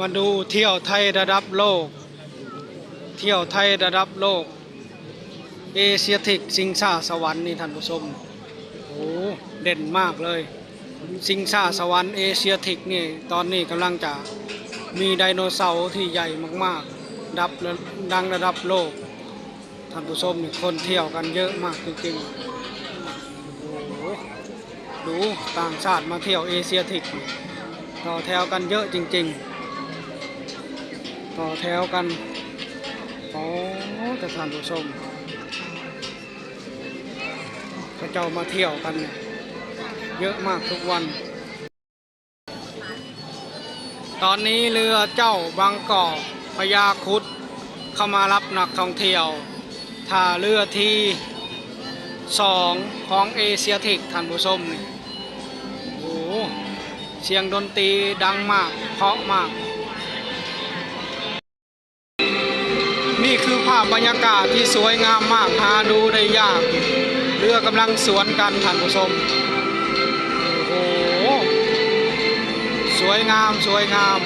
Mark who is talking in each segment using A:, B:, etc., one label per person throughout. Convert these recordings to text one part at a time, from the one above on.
A: มาดูเที่ยวไทยระดับโลก เที่ยวไทยระดับโลก เอเชียทิกสิงซ่าสวรรค์นี่ท่านผู้ชมโอ้เด่นมากเลย สิงซ่าสวรรค์เอเชียทิกนี่ตอนนี้กำลังจะมีไดโนเสาร์ที่ใหญ่มากๆ ดับระดังระดับโลก ท่านผู้ชมนี่คนเที่ยวกันเยอะมากจริงๆโอ้ดูต่างชาติมาเที่ยวเอเชียทิกต่อแถวกันเยอะจริง ๆ ต่อแถวกัน โอ้แต่ท่านผู้ชมเขาเจ้ามาเที่ยวกันเนี่ยเยอะมากทุกวัน ตอนนี้เรือเจ้าบางกอกพญาคุดเข้ามารับนักท่องเที่ยวท่าเรือที่สองของเอเชียทิกท่านผู้ชมนี่โอ้เสียงดนตรีดังมากเพราะมาก คือภาพบรรยากาศที่สวยงามมากหาดูได้ยาก เรือกำลังสวนกันท่านผู้ชมโอ้โหสวยงามสวยงาม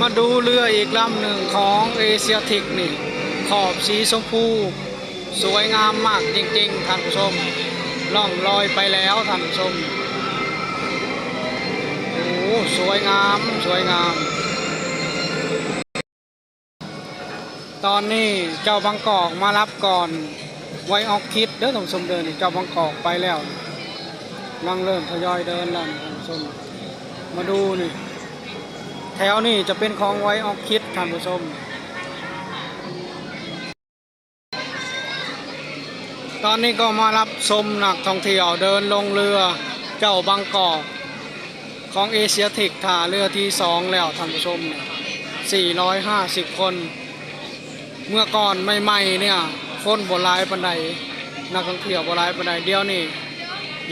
A: มาดูเรืออีกลำหนึ่งของเอเชียทิกนี่ ขอบสีชมพู สวยงามมากจริงๆท่านผู้ชมล่องลอยไปแล้วท่านผู้ชมโอ้สวยงามสวยงาม ตอนนี้เจ้าบางกอกมารับก่อนไว้ออกคิดเด้อท่านผู้ชมเดินเจ้าบางกอกไปแล้วกำลังเริ่มทยอยเดินแล้วท่านผู้ชมมาดูนี่แถวนี่จะเป็นของไว้ออกคิดท่านผู้ชมตอนนี้ก็มารับชมนักท่องเที่ยวเดินลงเรือเจ้าบางกอกของเอเชียทิกท่าเรือที่สองแล้วท่านผู้ชม 450 คน เมื่อก่อนใหม่ๆเนี่ยคนโบราณปันใดนักท่องเที่ยวโบราณปันใดเดียวนี่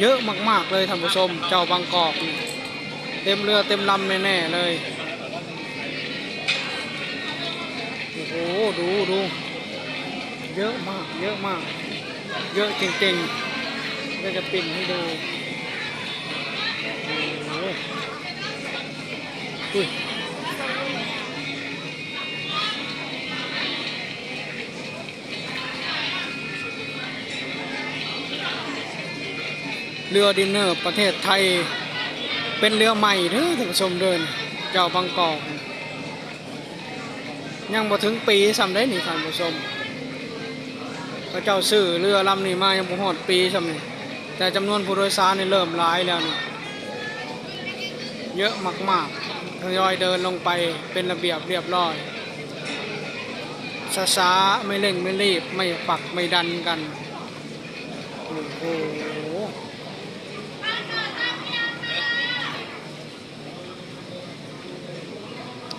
A: เยอะมากๆเลยท่านผู้ชมเจ้าบางกอกเต็มเรือเต็มลำแน่ๆเลยโอ้โหดูดูเยอะมากเยอะมาก เยอะจริงๆก็จะปิ่นให้ดูโอ้โหอุ้ย เรือดินเนอร์ประเทศไทย เป็นเรือใหม่เด้อท่านผู้ชมเดินเจ้าบางกอกยังบ่ถึงปีสำได้นี่ท่านผู้ชมพระเจ้าซื้อเรือลำนี้มายังบ่ฮอดปีสำนี่แต่จำนวนผู้โดยสารนี่เริ่มหลายแล้วนี่เยอะมากๆทยอยเดินลงไปเป็นระเบียบเรียบร้อยช้าๆไม่เร่งไม่รีบไม่ปักไม่ดันกันโอ้โห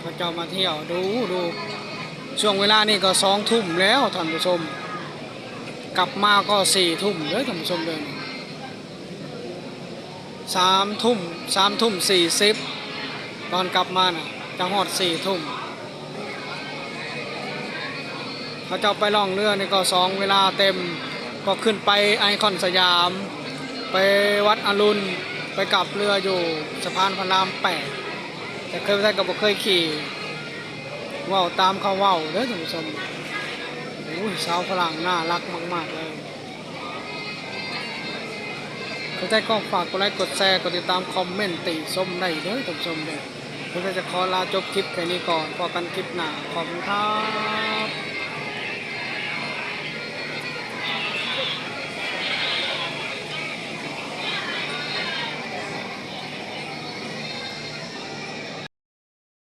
A: พระเจ้ามาเที่ยวดูดูช่วงเวลานี่ก็สองทุ่มแล้วท่านผู้ชม กลับมาก็สี่ทุ่มเลยท่านผู้ชมเดินสามทุ่มสามทุ่มสี่สิบตอนกลับมาน่ะจะหอดสี่ทุ่มเขาจะไปล่องเรือนี่ก็สองเวลาเต็มก็ขึ้นไปไอคอนสยาม ไปวัดอรุณ ไปกลับเรืออยู่สะพานพระรามแปด แต่เคยไปได้ก็บ่เคยขี่ว่าวตามเขาว่าวเด้อท่านผู้ชมโอ้ยสาวฝรั่งน่ารักมาก ๆ เลยเขาใจก็ฝากกดไลค์กดแชร์กดติดตามคอมเมนต์ติชมได้เด้อท่านผู้ชมเด้อผมจะขอลาจบคลิปแค่นี้ก่อนพอกันคลิปหน้าขอบคุณครับ